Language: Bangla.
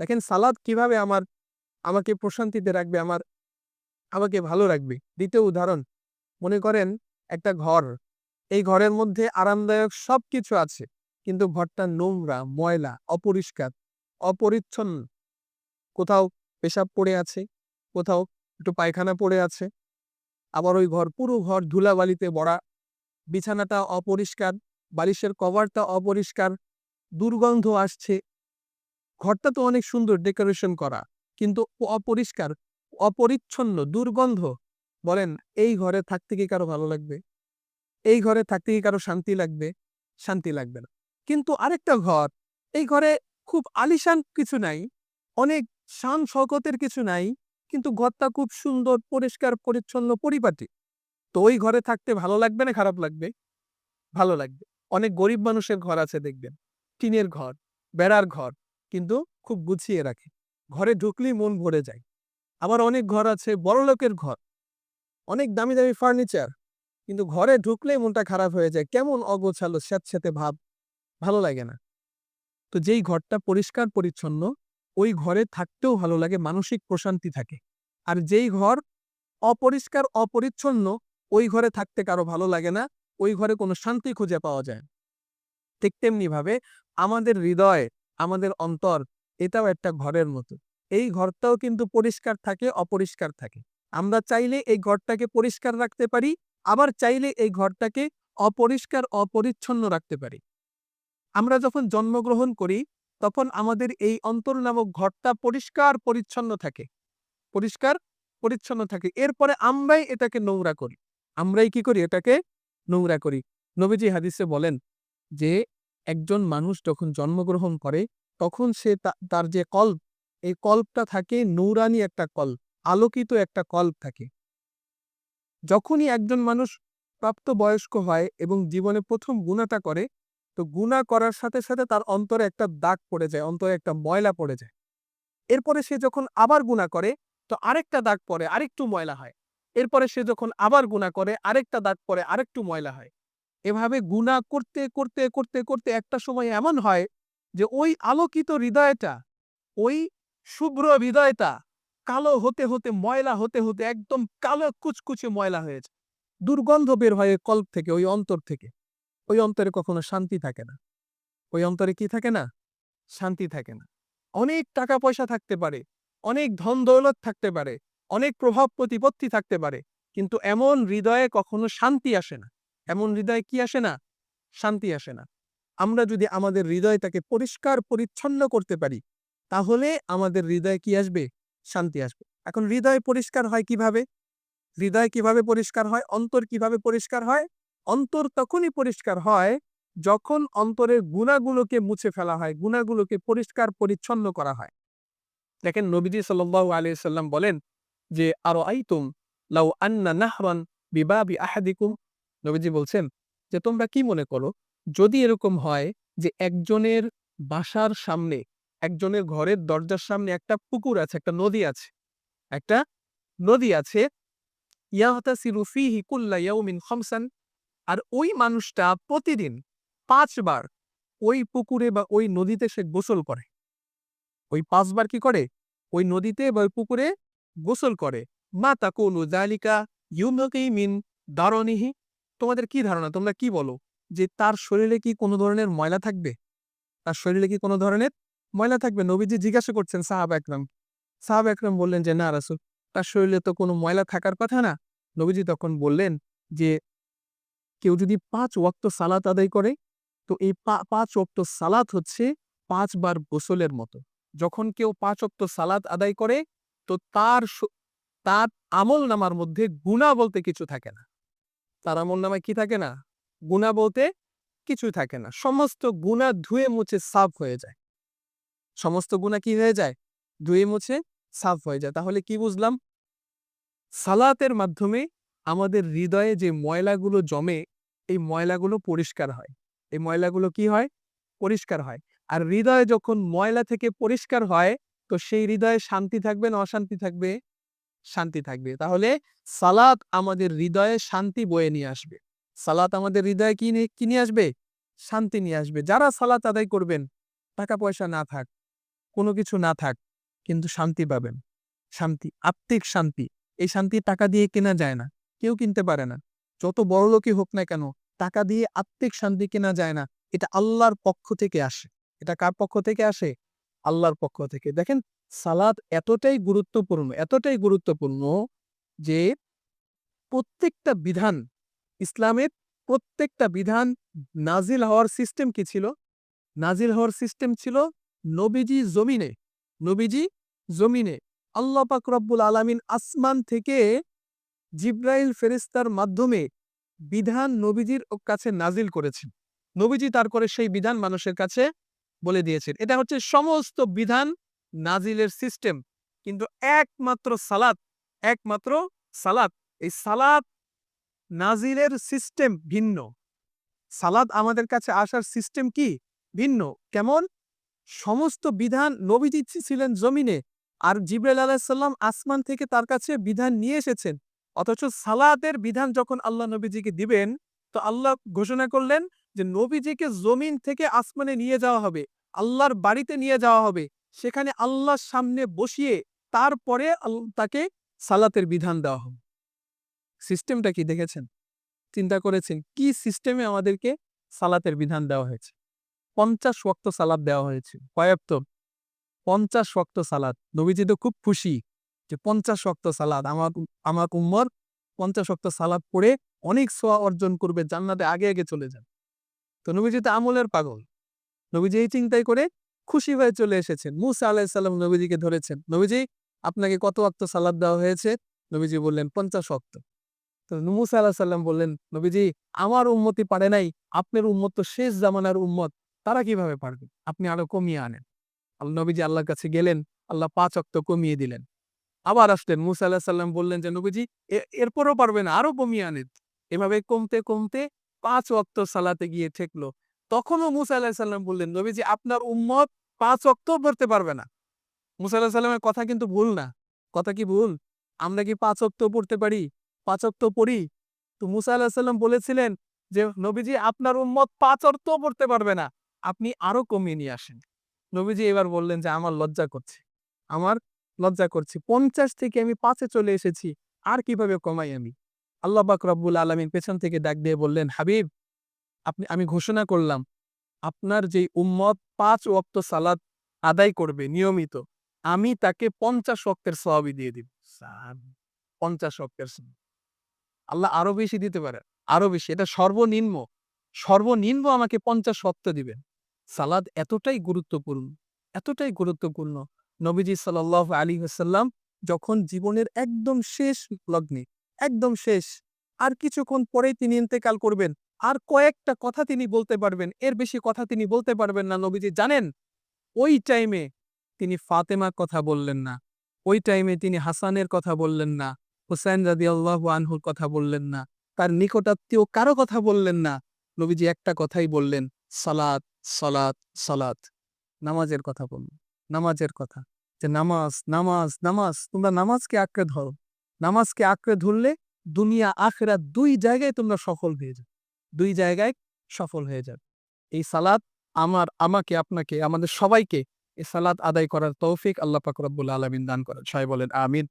দেখেন সালাদ কীভাবে আমার, আমাকে প্রশান্তিতে রাখবে, আমার, আমাকে ভালো রাখবে। দ্বিতীয় উদাহরণ, মনে করেন একটা ঘর, এই ঘরের মধ্যে আরামদায়ক সবকিছু আছে, কিন্তু ঘরটা নোংরা, ময়লা, অপরিষ্কার, অপরিচ্ছন্ন। কোথাও পেশাব পড়ে আছে, কোথাও একটু পায়খানা পড়ে আছে, আবার ওই ঘর, পুরো ঘর ধুলাবালিতে বড়া বিছানাটা অপরিষ্কার, বালিশের কভারটা অপরিষ্কার, দুর্গন্ধ আসছে ঘরটা তো অনেক সুন্দর ডেকোরেশন করা, কিন্তু অপরিষ্কার, অপরিচ্ছন্ন, দুর্গন্ধ। বলেন, এই ঘরে থাকতে কি কারও ভালো লাগবে? এই ঘরে থাকতে কি কারও শান্তি লাগবে? শান্তি লাগবে না। কিন্তু আরেকটা ঘর, এই ঘরে খুব আলিশান কিছু নাই, অনেক শান শকতের কিছু নাই, কিন্তু ঘরটা খুব সুন্দর, পরিষ্কার, পরিচ্ছন্ন, পরিপাটি। তো ওই ঘরে থাকতে ভালো লাগবে না খারাপ লাগবে? ভালো লাগবে। অনেক গরিব মানুষের ঘর আছে, দেখবেন। টিনের ঘর, বেড়ার ঘর কিন্তু খুব গুছিয়ে রাখে। ঘরে ঢুকলেই মন ভরে যায়। আবার অনেক ঘর আছে, বড় লোকের ঘর। অনেক দামি দামি ফার্নিচার। কিন্তু ঘরে ঢুকলেই মনটা খারাপ হয়ে যায়। কেমন অগোছালো, স্যাঁতস্যাঁতে ভাব। ভালো লাগে না। তো যেই ঘরটা পরিষ্কার, পরিচ্ছন্ন, ওই ঘরে থাকতেও ভালো লাগে, মানসিক প্রশান্তি থাকে। আর যেই ঘর অপরিষ্কার, অপরিচ্ছন্ন, ওই ঘরে থাকতে কারও ভালো লাগে না, ওই ঘরে কোনো শান্তি খুঁজে পাওয়া যায়। ঠিক তেমনি ভাবে আমাদের হৃদয় আমাদের অন্তর, এটাও একটা ঘরের মতো। এই ঘরটাও কিন্তু পরিষ্কার থাকে, অপরিষ্কার থাকে। আমরা চাইলে এই ঘরটাকে পরিষ্কার রাখতে পারি, আবার চাইলে এই ঘরটাকে অপরিষ্কার, অপরিচ্ছন্ন রাখতে পারি। আমরা যখন জন্মগ্রহণ করি, তখন আমাদের এই অন্তর নামক ঘরটা পরিষ্কার, পরিচ্ছন্ন থাকে। পরিষ্কার, পরিচ্ছন্ন থাকে। এরপরে আমরাই এটাকে নোংরা করি। আমরাই কি করি? এটাকে নোংরা করি। নবীজি হাদিসে বলেন যে একজন মানুষ যখন জন্মগ্রহণ করে, তখন সে তার যে কল্প, এই কল্পটা থাকে নৌরানি একটা কল্প, আলোকিত একটা কল্প থাকে। যখনই একজন মানুষ প্রাপ্ত বয়স্ক হয় এবং জীবনে প্রথম গুণাটা করে, তো গুণা করার সাথে সাথে তার অন্তরে একটা দাগ পড়ে যায়, অন্তরে একটা ময়লা পড়ে যায়। এরপরে সে যখন আবার গুণা করে, তো আরেকটা দাগ পড়ে, আরেকটু ময়লা হয়। এরপরে সে যখন আবার গুণা করে, আরেকটা দাগ পড়ে, আরেকটু ময়লা হয়। এভাবে গুণা করতে করতে করতে করতে একটা সময় এমন হয় যে ওই আলোকিত হৃদয়টা, ওই শুভ্র হৃদয়টা কালো হতে হতে, ময়লা হতে হতে একদম কালো কুচকুচে ময়লা হয়েছে দুর্গন্ধ বের হয় কল্প থেকে, ওই অন্তর থেকে। ওই অন্তরে কখনো শান্তি থাকে না। ওই অন্তরে কি থাকে না? শান্তি থাকে না। অনেক টাকা পয়সা থাকতে পারে, অনেক ধন দৌলত থাকতে পারে, অনেক প্রভাব প্রতিপত্তি থাকতে পারে, কিন্তু এমন হৃদয়ে কখনো শান্তি আসে না। এমন হৃদয়ে কি আসে না? শান্তি আসে না। আমরা যদি আমাদের হৃদয়টাকে পরিষ্কার, পরিচ্ছন্ন করতে পারি, তাহলে আমাদের হৃদয়ে কি আসবে? শান্তি আসবে। এখন হৃদয় পরিষ্কার হয় কীভাবে? হৃদয় কীভাবে পরিষ্কার হয়? অন্তর কীভাবে পরিষ্কার হয়? অন্তর তখনই পরিষ্কার হয় যখন অন্তরের গুণাগুলোকে মুছে ফেলা হয়, গুণাগুলোকে পরিষ্কার, পরিচ্ছন্ন করা হয়। দেখেন নবীজি সাল্লাল্লাহু আলাইহি সাল্লাম বলেন যে আরও আইতুম লাউ আন্না নাহরান বিবাবি আহাদিকুম নবীজি বলছেন যে, তোমরা কি মনে করো, যদি এরকম হয় যে, একজনের বাসার সামনে, একজনের ঘরের দরজার সামনে একটা পুকুর আছে, একটা নদী আছে, একটা নদী আছে আর ওই মানুষটা প্রতিদিন পাঁচবার ওই পুকুরে বা ওই নদীতে সে গোসল করে। ওই পাঁচবার কি করে? ওই নদীতে বা ওই পুকুরে গোসল করে। মা তাকুলু জালিকা ইউমকি মিন দারনিহি তোমাদের কি ধারণা? তোমরা কি বলো? যে তার শরীরে কি কোনো ধরনের ময়লা থাকবে? তার শরীরে কি কোনো ধরনের ময়লা থাকবে? নবীজি জিজ্ঞাসা করছেন সাহাব একরাম সাহাব একরাম বললেন যে, না রাসুল, তার শরীরে তো কোনো ময়লা থাকার কথা না। নবীজি তখন বললেন যে, কেউ যদি পাঁচ ওয়াক্ত সালাত আদায় করে, তো এই পাঁচ ওয়াক্ত সালাত হচ্ছে পাঁচবার গোসলের মতো। যখন কেউ পাঁচ ওয়াক্ত সালাত আদায় করে, তো তার তার আমল নামার মধ্যে গুণা বলতে কিছু থাকে না। তার আমল নামায় কি থাকে না? গুণা বলতে কিছুই থাকে না। সমস্ত গুণা ধুয়ে মুছে সাফ হয়ে যায়। সমস্ত গুণা কি হয়ে যায়? ধুয়ে মুছে সাফ হয়ে যায়। তাহলে কি বুঝলাম? সালাতের মাধ্যমে আমাদের হৃদয়ে যে ময়লাগুলো জমে, এই ময়লাগুলো পরিষ্কার হয়। এই ময়লাগুলো কি হয়? পরিষ্কার হয়। আর হৃদয় যখন ময়লা থেকে পরিষ্কার হয়, তো সেই হৃদয়ে শান্তি থাকবে না অশান্তি থাকবে? শান্তি থাকবে। তাহলে সালাত আমাদের হৃদয়ে শান্তি বয়ে নিয়ে আসবে। সালাত আমাদের হৃদয়ে কি কি নিয়ে আসবে? শান্তি নিয়ে আসবে। যারা সালাত আদায় করবেন টাকা পয়সা না থাক, কোনো কিছু না থাক, কিন্তু শান্তি পাবেন। শান্তি, আত্মিক শান্তি। এই শান্তি টাকা দিয়ে কেনা যায় না। কেউ কিনতে পারে না। যত বড় লোকই হোক না কেন, টাকা দিয়ে আত্মিক শান্তি কেনা যায় না। এটা আল্লাহর পক্ষ থেকে আসে। এটা কার পক্ষ থেকে আসে? আল্লাহর পক্ষ থেকে। দেখেন সালাদ এতটাই গুরুত্বপূর্ণ এতটাই গুরুত্বপূর্ণ যে প্রত্যেকটা বিধান, ইসলামের প্রত্যেকটা বিধান নাজিল হওয়ার সিস্টেম কি ছিল? নাজিল হওয়ার সিস্টেম ছিল নবীজি জমিনে নবীজি জমিনে। আল্লাহ পাক রব্বুল আলামিন আসমান থেকে জিব্রাইল ফেরেস্তার মাধ্যমে বিধান নবীজির কাছে নাজিল করেছেন। নবীজি তারপরে সেই বিধান মানুষের কাছে বলে দিয়েছেন। এটা হচ্ছে সমস্ত বিধান নাজিলের সিস্টেম। কিন্তু একমাত্র সালাত একমাত্র সালাত। এই সালাত নাজিলের সিস্টেম ভিন্ন। সালাদ আমাদের কাছে আসার সিস্টেম কি? ভিন্ন। কেমন? সমস্ত বিধান নবীজি ছিলেন জমিনে আর জিব্রাইল আলাহিসাল্লাম আসমান থেকে তার কাছে বিধান নিয়ে এসেছেন। অথচ সালাদের বিধান যখন আল্লাহ নবীজিকে দিবেন, তো আল্লাহ ঘোষণা করলেন যে নবীজিকে জমিন থেকে আসমানে নিয়ে যাওয়া হবে, আল্লাহর বাড়িতে নিয়ে যাওয়া হবে। সেখানে আল্লাহর সামনে বসিয়ে তারপরে তাকে সালাতের বিধান দেওয়া হবে। সিস্টেমটা কি দেখেছেন? চিন্তা করেছেন, কি সিস্টেমে আমাদেরকে সালাতের বিধান দেওয়া হয়েছে? পঞ্চাশ ওয়াক্ত সালাদ দেওয়া হয়েছে। কয়েকত পঞ্চাশ ওয়াক্ত সালাদ নবীজি তো খুব খুশি যে পঞ্চাশ ওয়াক্ত সালাদ আমার আমার উম্মর পঞ্চাশ ওয়াক্ত সালাদ পড়ে অনেক সোয়া অর্জন করবে, জান্নাতে আগে আগে চলে যান তো নবীজি তো আমলের পাগল। নবীজি এই চিন্তাই করে খুশি হয়ে চলে এসেছেন। মুসা আলাহিসাল্লাম নবীজিকে ধরেছেন। নবীজি, আপনাকে কত ওয়াক্ত সালাদ দেওয়া হয়েছে? নবীজি বললেন, পঞ্চাশ ওয়াক্ত। তো মুসা আল্লাহ সাল্লাম বললেন, নবীজি, আমার উম্মতি পারে নাই। আপনার উম্মত তো শেষ জামানার উম্মত। তারা কীভাবে পারবে? আপনি আরও কমিয়ে আনেন। আল্লাহ নবীজি আল্লাহর কাছে গেলেন। আল্লাহ পাঁচ অক্ত কমিয়ে দিলেন। আবার আসলেন, মুসা আল্লাহ সাল্লাম বললেন যে, নবীজি এরপরও পারবেন আরও কমিয়ে আনেন। এভাবে কমতে কমতে পাঁচ অক্ত সালাতে গিয়ে ঠেকলো। তখনও মুসা আল্লাহ সাল্লাম বললেন, নবীজি, আপনার উম্মত পাঁচ অক্ত পড়তে পারবে না। মুসা আল্লাহ সাল্লামের কথা কিন্তু ভুল না। কথা কি ভুল? আমরা কি পাঁচ অক্ত পড়তে পারি? পাঁচ অক্ত পড়ি? তো মুসা আল্লাহ সাল্লাম বলেছিলেন যে, নবীজি আপনার উম্মত পাঁচ অর্থ পড়তে পারবে না। আপনি আরও কমিয়ে নিয়ে আসেন। নবীজি এবার বললেন যে, আমার লজ্জা করছে। আমার লজ্জা করছে। পঞ্চাশ থেকে আমি পাঁচে চলে এসেছি। আর কীভাবে কমাই আমি? আল্লাহ বাক রব্বুল আলমিন পেছন থেকে ডাক দিয়ে বললেন, হাবিব, আপনি, আমি ঘোষণা করলাম আপনার যে উম্মত পাঁচ ওয়াক্ত সালাদ আদায় করবে নিয়মিত, আমি তাকে পঞ্চাশ ওয়াক্তের সওয়াবই দিয়ে দিব। পঞ্চাশ ওয়াক্তের আল্লাহ আরও বেশি দিতে পারে, আরও বেশি। এটা সর্বনিম্ন সর্বনিম্ন আমাকে পঞ্চাশ ওয়াক্ত দিবেন। সালাদ এতটাই গুরুত্বপূর্ণ এতটাই গুরুত্বপূর্ণ। নবীজি সাল্লাহ আলী হাসাল্লাম যখন জীবনের একদম শেষ লগ্নে, একদম শেষ, আর কিছুক্ষণ পরেই তিনি ইন্তেকাল করবেন আর কয়েকটা কথা তিনি বলতে পারবেন। এর বেশি কথা তিনি বলতে পারবেন না। নবীজি জানেন, ওই টাইমে তিনি ফাতেমার কথা বললেন না। ওই টাইমে তিনি হাসানের কথা বললেন না। হুসাইন রাদি আল্লাহ আনহুর কথা বললেন না। তার নিকটাত্মীয় কারও কথা বললেন না। নবীজি একটা কথাই বললেন, সালাত সালাত সালাত। নামাজের কথা বললেন। নামাজের কথা। যে নামাজ নামাজ নামাজ, তোমরা নামাজকে আঁকড়ে ধরো। নামাজকে আঁকড়ে ধরলে দুনিয়া আখেরা দুই জায়গায় তোমরা সফল হয়ে যাবে দুই জায়গায় সফল হয়ে যাবে। এই সালাদ আমার, আমাকে, আপনাকে, আমাদের সবাইকে এই সালাদ আদায় করার তৌফিক আল্লাহ পাক আলমিন দান করেন। সবাই বলেন, আমিন।